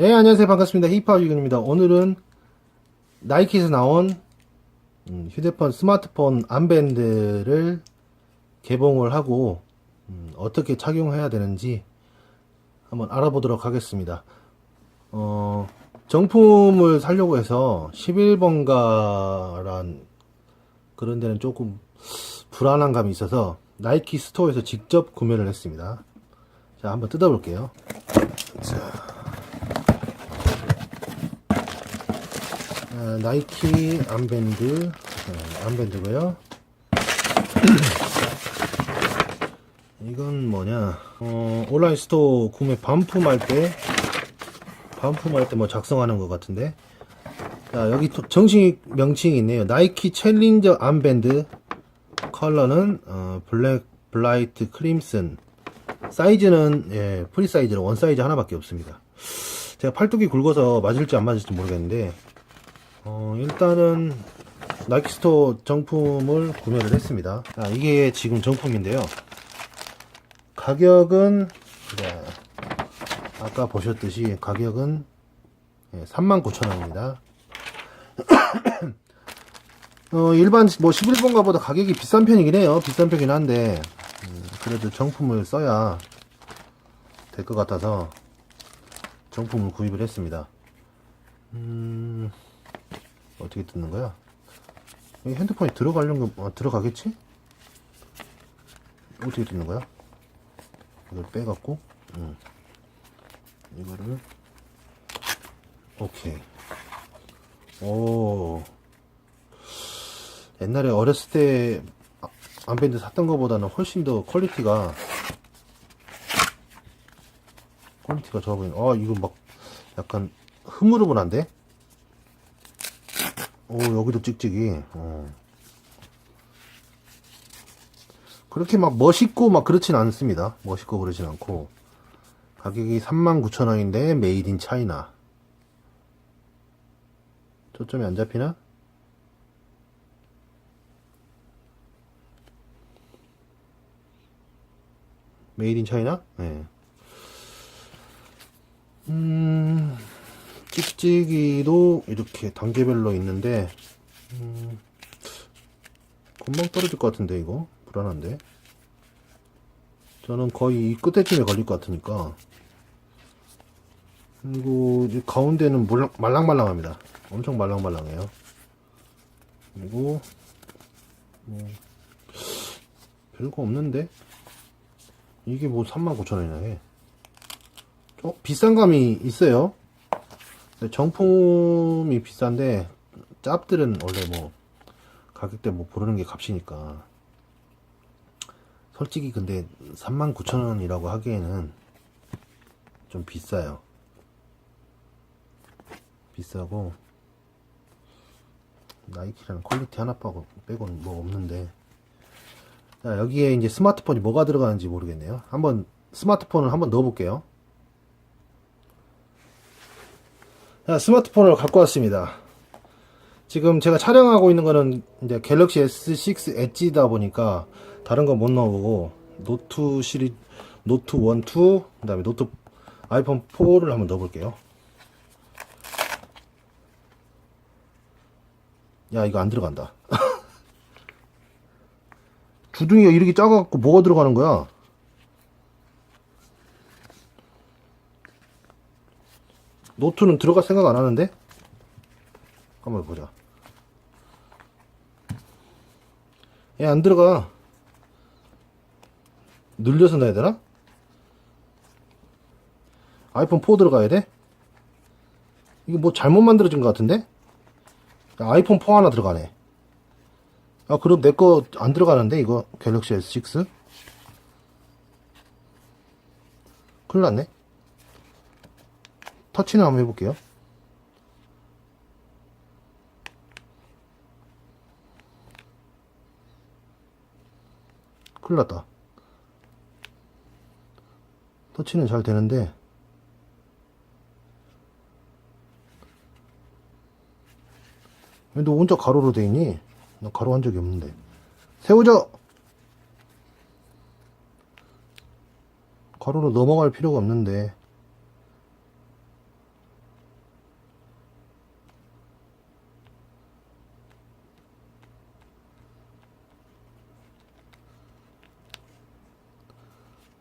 네, 안녕하세요. 반갑습니다. 힙합 유근입니다. 오늘은 나이키에서 나온 음, 휴대폰, 스마트폰 암밴드를 개봉을 하고 음, 어떻게 착용해야 되는지 한번 알아보도록 하겠습니다. 어, 정품을 사려고 해서 11번가란 그런 데는 조금 불안한 감이 있어서 나이키 스토어에서 직접 구매를 했습니다. 자, 한번 뜯어볼게요. 아, 나이키 암밴드. 어, 암밴드고요. 이건 뭐냐. 어, 온라인 스토어 구매 반품할 때 반품할 때 뭐 작성하는 것 같은데. 자 여기 또 정식 명칭이 있네요. 나이키 챌린저 암밴드. 컬러는 어, 블랙 블라이트 크림슨. 사이즈는 예, 프리 사이즈로 원 사이즈 하나밖에 없습니다. 제가 팔뚝이 굵어서 맞을지 안 맞을지 모르겠는데 어, 일단은 나이키 스토어 정품을 구매를 했습니다. 아, 이게 지금 정품인데요. 가격은 네, 아까 보셨듯이 가격은 39,000원입니다. 어, 일반 뭐 11번가보다 가격이 비싼 편이긴 해요. 비싼 편이긴 한데 음, 그래도 정품을 써야 될 것 같아서 정품을 구입을 했습니다. 음, 어떻게 뜯는 거야? 이 핸드폰이 들어가려면 아, 들어가겠지? 어떻게 뜯는 거야? 이걸 빼갖고, 응. 이거를 오케이. 오. 옛날에 어렸을 때 아- 암밴드 샀던 것보다는 훨씬 더 퀄리티가 퀄리티가 좋아 보이네. 아 이거 막 약간 흐물흐물한데? 오, 여기도 찍찍이. 어. 그렇게 막 멋있고 막 그렇진 않습니다. 멋있고 그러진 않고. 가격이 39,000원인데 메이드 인 차이나. 초점이 안 잡히나? 메이드 인 차이나? 네. 음, 찍찍이도 이렇게 단계별로 있는데 음, 금방 떨어질 것 같은데 이거? 불안한데? 저는 거의 이 끝에쯤에 걸릴 것 같으니까. 그리고 이제 가운데는 몰랑, 말랑말랑합니다. 엄청 말랑말랑해요. 그리고 뭐 별거 없는데? 이게 뭐 39,000원이나 해. 어, 비싼 감이 있어요 정품이 비싼데 짭들은 원래 뭐 가격대 뭐 부르는 게 값이니까. 솔직히 근데 39,000원이라고 하기에는 좀 비싸요. 비싸고 나이키라는 퀄리티 하나 빼고 빼고는 뭐 없는데. 자 여기에 이제 스마트폰이 뭐가 들어가는지 모르겠네요. 한번 스마트폰을 한번 넣어 볼게요 자, 스마트폰을 갖고 왔습니다. 지금 제가 촬영하고 있는 거는 이제 갤럭시 S6 엣지다 보니까 다른 건못 넣어보고 노트 시리 노트 1, 2, 그 다음에 노트 아이폰 4를 한번 넣어볼게요. 야, 이거 안 들어간다. 주둥이가 이렇게 작아갖고 뭐가 들어가는 거야? 노트는 들어갈 생각 안 하는데? 한번 보자. 얘 안 들어가. 늘려서 넣어야 되나? 아이폰 4 들어가야 돼? 이거 뭐 잘못 만들어진 것 같은데? 야, 아이폰 4 하나 들어가네. 아, 그럼 내 거 안 들어가는데, 이거 갤럭시 S6? 큰일 났네. 터치는 한번 해볼게요. 큰일 났다. 터치는 잘 되는데, 왜너 혼자 가로로 돼 있니? 나 가로 한 적이 없는데. 세우자! 가로로 넘어갈 필요가 없는데.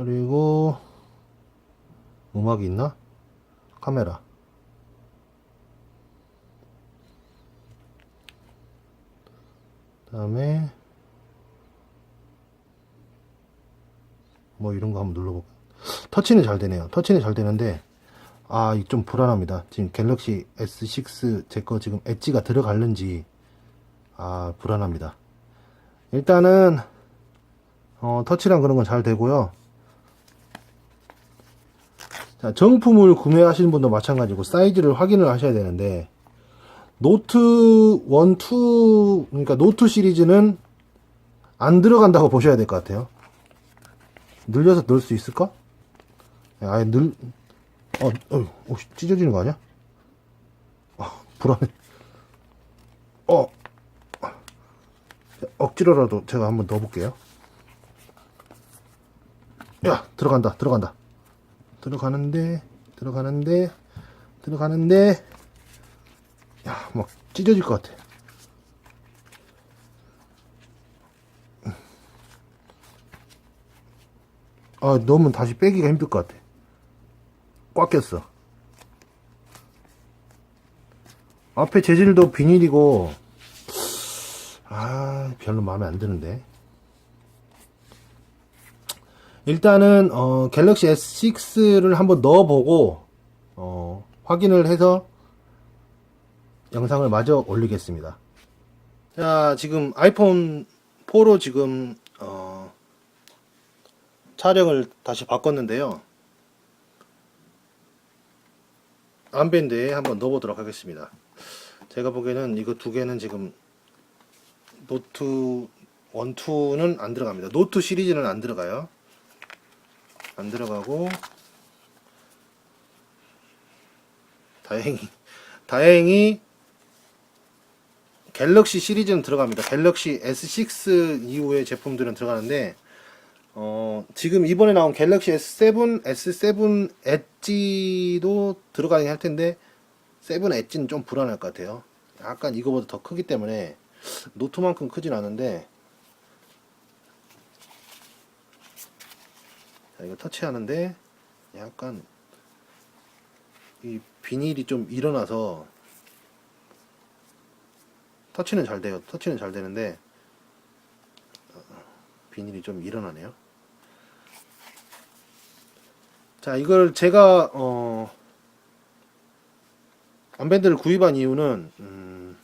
그리고 음악이 있나? 카메라. 다음에 뭐 이런 거 한번 눌러볼까? 터치는 잘 되네요. 터치는 잘 되는데 아, 이좀 불안합니다. 지금 갤럭시 S6 제 거 지금 엣지가 들어갈는지 아, 불안합니다. 일단은 어, 터치랑 그런 건 잘 되고요. 자, 정품을 구매하시는 분도 마찬가지고 사이즈를 확인을 하셔야 되는데 노트 1, 2 그러니까 노트 시리즈는 안 들어간다고 보셔야 될 것 같아요. 늘려서 넣을 수 있을까? 아예 늘 어, 어, 어, 찢어지는 거 아니야? 아, 불안해. 어, 억지로라도 제가 한번 넣어볼게요. 야, 들어간다, 들어간다. 들어가는데, 들어가는데, 들어가는데, 야, 막 찢어질 것 같아. 아, 넣으면 다시 빼기가 힘들 것 같아. 꽉 꼈어. 앞에 재질도 비닐이고, 아, 별로 마음에 안 드는데. 일단은, 어, 갤럭시 S6를 한번 넣어보고, 어, 확인을 해서 영상을 마저 올리겠습니다. 자, 지금 아이폰 4로 지금, 어, 촬영을 다시 바꿨는데요. 암밴드에 한번 넣어보도록 하겠습니다. 제가 보기에는 이거 두 개는 지금 노트 1, 2는 안 들어갑니다. 노트 시리즈는 안 들어가요. 안 들어가고 다행히 다행히 갤럭시 시리즈는 들어갑니다. 갤럭시 S6 이후의 제품들은 들어가는데 어, 지금 이번에 나온 갤럭시 S7, S7 엣지도 들어가긴 할 텐데 7 엣지는 좀 불안할 것 같아요. 약간 이거보다 더 크기 때문에 노트만큼 크진 않은데 자, 이거 터치하는데 약간 이 비닐이 좀 일어나서 터치는 잘 돼요. 터치는 잘 되는데 어, 비닐이 좀 일어나네요. 자, 이걸 제가 어 암밴드를 구입한 이유는 음,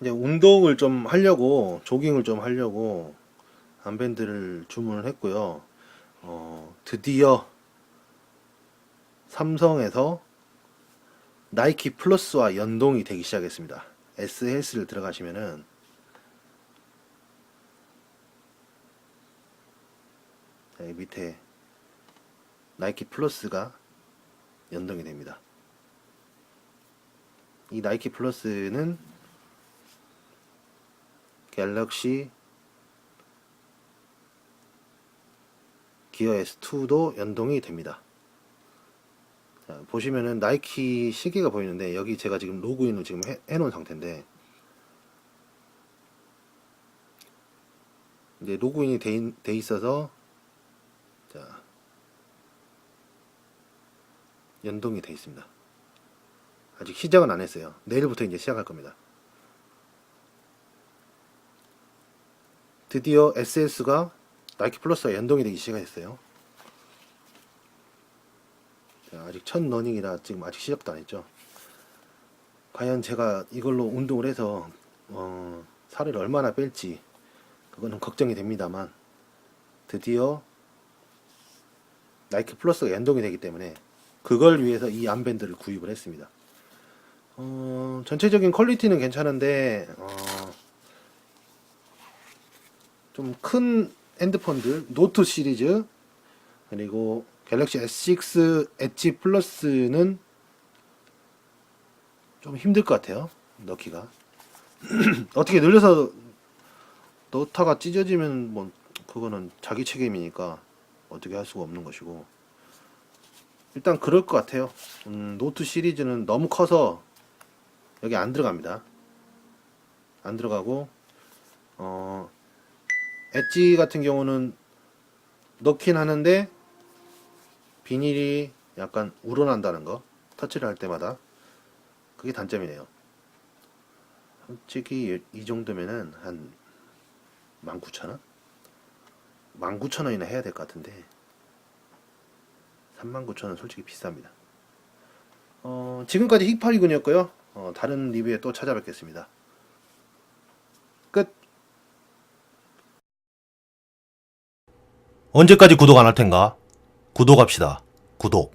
이제 운동을 좀 하려고 조깅을 좀 하려고 암밴드를 주문을 했고요. 어, 드디어 삼성에서 나이키 플러스와 연동이 되기 시작했습니다. S 헬스를 들어가시면은 자, 여기 밑에 나이키 플러스가 연동이 됩니다. 이 나이키 플러스는 갤럭시 기어 S2도 연동이 됩니다. 자, 보시면은 나이키 시계가 보이는데 여기 제가 지금 로그인을 지금 해, 해놓은 상태인데 이제 로그인이 돼, 있- 돼 있어서 자 연동이 돼 있습니다. 아직 시작은 안 했어요. 내일부터 이제 시작할 겁니다. 드디어 SS가 나이키 플러스와 연동이 되기 시작했어요. 자, 아직 첫 러닝이라 지금 아직 시작도 안 했죠. 과연 제가 이걸로 운동을 해서 어, 살을 얼마나 뺄지 그거는 걱정이 됩니다만 드디어 나이키 플러스가 연동이 되기 때문에 그걸 위해서 이 암밴드를 구입을 했습니다. 어, 전체적인 퀄리티는 괜찮은데 어, 좀큰 핸드폰들 노트 시리즈 그리고 갤럭시 S6 엣지 플러스는 좀 힘들 것 같아요 넣기가. 어떻게 늘려서 넣다가 찢어지면 뭐 그거는 자기 책임이니까 어떻게 할 수가 없는 것이고. 일단 그럴 것 같아요. 음, 노트 시리즈는 너무 커서 여기 안 들어갑니다. 안 들어가고 어 엣지 같은 경우는 넣긴 하는데 비닐이 약간 우러난다는 거 터치를 할 때마다. 그게 단점이네요. 솔직히 이 정도면은 한 19,000원? 19,000원이나 해야 될 것 같은데 39,000원 솔직히 비쌉니다. 어, 지금까지 힙하리군이었고요. 어, 다른 리뷰에 또 찾아뵙겠습니다. 끝 언제까지 구독 안 할 텐가? 구독합시다. 구독.